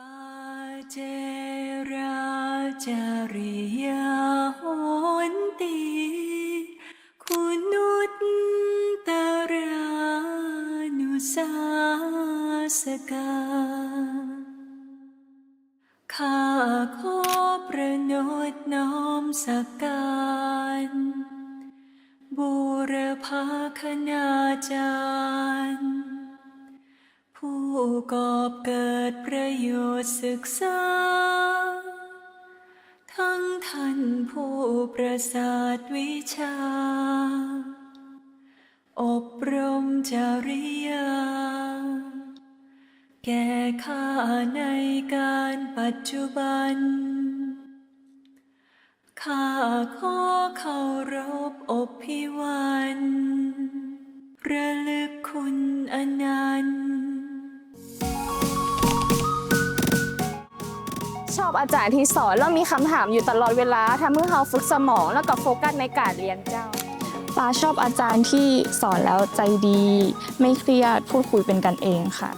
ปาเจราจาริยาโหนติคุณุตตรานุสาสกาข้าขอประนตน้อมสักการบูรพาคณาจารย์ ผู้กอบเกิดประโยชน์ศึกษา ทั้งท่านผู้ประสาทวิชา อบรมจริยา แก่ข้าในการปัจจุบัน ข้าขอเคารพอบพิวันระลึกคุณอนันต์ อาจารย์ที่สอนแล้วมีคำถามอยู่ตลอดเวลาทำให้เราฝึกสมองแล้วก็โฟกัสในการเรียนเจ้าปาชอบอาจารย์ที่สอนแล้วใจดี ไม่เครียดพูดคุยเป็นกันเองค่ะ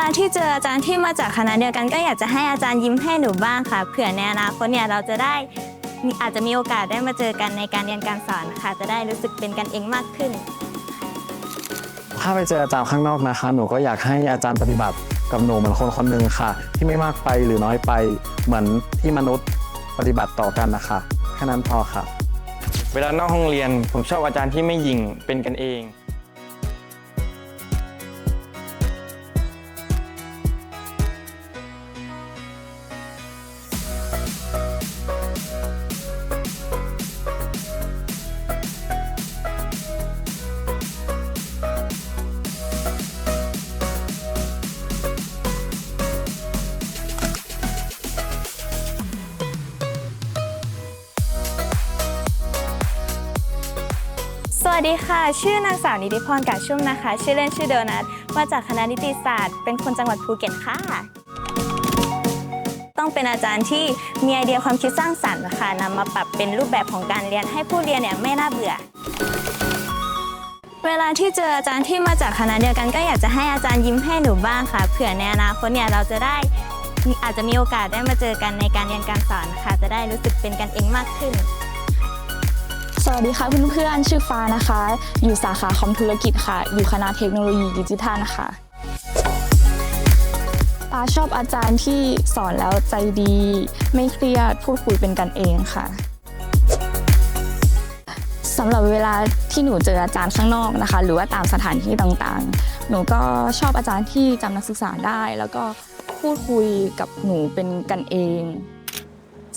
ลาที่เจออาจารย์ที่มาจากคณะเดียวกัน ก็อยากจะให้อาจารย์ยิ้มให้หนูบ้างค่ะเผื่อในอนาคตเนี่ยเราจะได้มีอาจจะมีโอกาสได้มาเจอกันในการเรียนการสอนค่ะ จะได้รู้สึกเป็นกันเองมากขึ้น ถ้าไปเจออาจารย์ข้างนอกนะคะ หนูก็อยากให้อาจารย์ปฏิบัติกับหนูเหมือนคนคนหนึ่งค่ะ ที่ไม่มากไปหรือน้อยไปเหมือนที่มนุษย์ปฏิบัติต่อกันนะคะแค่นั้นพอค่ะ เวลานอกห้องเรียนผมชอบอาจารย์ที่ไม่หยิ่งเป็นกันเอง วัสดีค่ะ ชื่อนางสาวนิติพรกาชุ่มนะคะ ชื่อเล่นชื่อโดนัท มาจากคณะนิติศาสตร์ เป็นคนจังหวัดภูเก็ตค่ะ ต้องเป็นอาจารย์ที่มีไอเดียความคิดสร้างสรรค์นะคะนำมาปรับเป็นรูปแบบของการเรียนให้ผู้เรียนเนี่ยไม่น่าเบื่อ เวลาที่เจออาจารย์ที่มาจากคณะเดียวกันก็อยากจะให้อาจารย์ยิ้มให้หนูบ้างค่ะ เผื่อในอนาคตเนี่ยเราจะได้อาจจะมีโอกาสได้มาเจอกันในการเรียนการสอนค่ะ จะได้รู้สึกเป็นกันเองมากขึ้น วัสดีค่ะเพื่อนๆ ชื่อฟ้านะคะ อยู่สาขาคอมธุรกิจค่ะ อยู่คณะเทคโนโลยีดิจิทัลนะคะปาชอบอาจารย์ที่สอนแล้วใจดี ไม่เครียด พูดคุยเป็นกันเองค่ะสำหรับเวลาที่หนูเจออาจารย์ข้างนอกนะคะ หรือว่าตามสถานที่ต่างๆ หนูก็ชอบอาจารย์ที่จำนักศึกษาได้ แล้วก็พูดคุยกับหนูเป็นกันเอง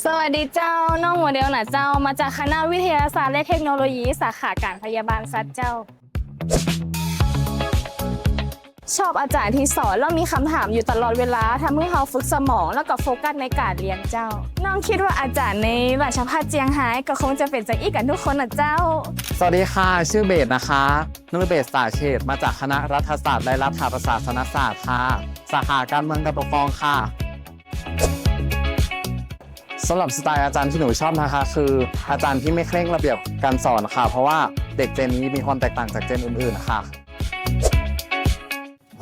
สวัสดีเจ้า น้องโมเดลหนะเจ้า มาจากคณะวิทยาศาสตร์และเทคโนโลยีสาขาการพยาบาลสัตว์เจ้า ชอบอาจารย์ที่สอนแล้วมีคำถามอยู่ตลอดเวลาทำให้เราฝึกสมองแล้วก็โฟกัสในการเรียนเจ้า น้องคิดว่าอาจารย์ในราชภัฏเจียงไฮ้ก็คงจะเป็นใจอีกกันทุกคนนะเจ้า สวัสดีค่ะ ชื่อเบสนะคะนุรเบสสาเชษฐ์มาจากคณะรัฐศาสตร์และรัฐประศาสนศาสตร์ค่ะ สาขาการเมืองการปกครองค่ะ สำหรับสไตล์อาจารย์ที่หนูชอบนะคะ คืออาจารย์ที่ไม่เคร่งระเบียบการสอนค่ะ เพราะว่าเด็กเจนนี้มีความแตกต่างจากเจนอื่นๆค่ะ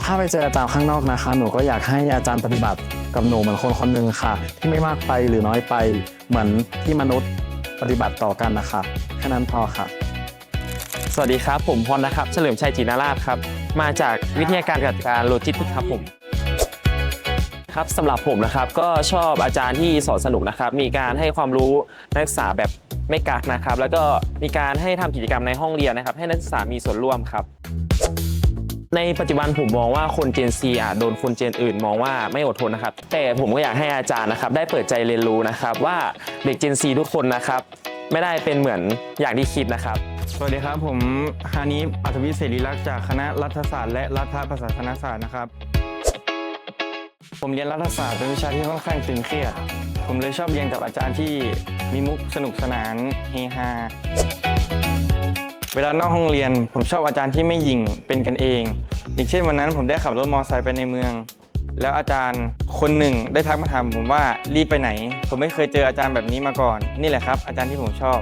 ถ้าไปเจออาจารย์ข้างนอกนะคะ หนูก็อยากให้อาจารย์ปฏิบัติกับหนูเหมือนคนคนหนึ่งค่ะ ที่ไม่มากไปหรือน้อยไปเหมือนที่มนุษย์ปฏิบัติต่อกันนะคะแค่นั้นพอค่ะ สวัสดีครับ ผมพรนะครับ เฉลิมชัยจีนาราชครับ มาจากวิทยาการจัดการโลจิสติกส์ครับผม ครับสำหรับผมนะครับก็ชอบอาจารย์ที่สอนสนุกนะครับ มีการให้ความรู้นักศึกษาแบบไม่กักนะครับ แล้วก็มีการให้ทำกิจกรรมในห้องเรียนนะครับ ให้นักศึกษามีส่วนร่วมครับ ในปัจจุบันผมมองว่าคนเจนซีอะโดนคนเจนอื่น มองว่าไม่อดทนนะครับ แต่ผมก็อยากให้อาจารย์นะครับ ได้เปิดใจเรียนรู้นะครับ ว่าเด็กเจนซีทุกคนนะครับ ไม่ได้เป็นเหมือนอย่างที่คิดนะครับสวัสดีครับผมฮานิฟอัธวิเสรีรักษ์จากคณะรัฐศาสตร์และรัฐประศาสนศาสตร์นะครับ ผมเรียนรัฐศาสตร์เป็นวิชาที่ค่อนข้างตึงเครียด ผมเลยชอบเรียนกับอาจารย์ที่มีมุกสนุกสนานเฮฮา เวลานอกห้องเรียน ผมชอบอาจารย์ที่ไม่หยิ่งเป็นกันเอง อย่างเช่นวันนั้นผมได้ขับรถมอเตอร์ไซค์ไปในเมือง แล้วอาจารย์คนหนึ่งได้ทักมาถามผมว่ารีบไปไหน ผมไม่เคยเจออาจารย์แบบนี้มาก่อน นี่แหละครับ อาจารย์ที่ผมชอบ